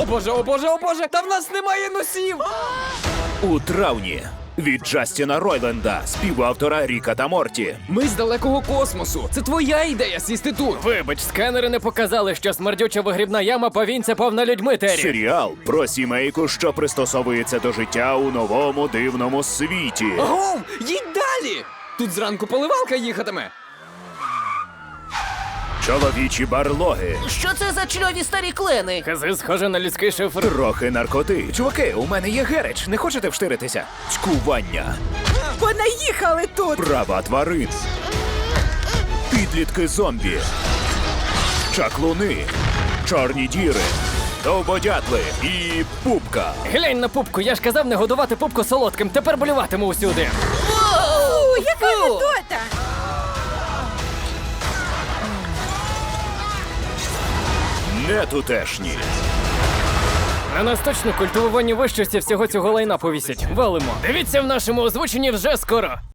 О боже, о боже, о боже! Та в нас немає носів! У травні від Джастіна Ройленда, співавтора Ріка та Морті. Ми з далекого космосу. Це твоя ідея сісти тут. Вибач, сканери не показали, що смердюча вигрібна яма повінця повна людьми, Террі. Серіал про сімейку, що пристосовується до життя у новому дивному світі. Агов! Їдь далі! Тут зранку поливалка їхатиме. Чоловічі барлоги, Що це за чльові старі клени? Хази схоже на людський шифр. трохи наркоти. Чуваки, у мене є гереч. Не хочете вштиритися? Цькування, Понаїхали тут! права тварин, підлітки зомбі, чаклуни, чорні діри, довбодятли і пупка. Глянь на пупку, я ж казав не годувати пупку солодким, тепер болюватиму усюди. Фу, яка Фу. гидота! Не тутешні. На нас точно культивування вищості всього цього лайна повісять. Валимо. Дивіться в нашому озвученні вже скоро.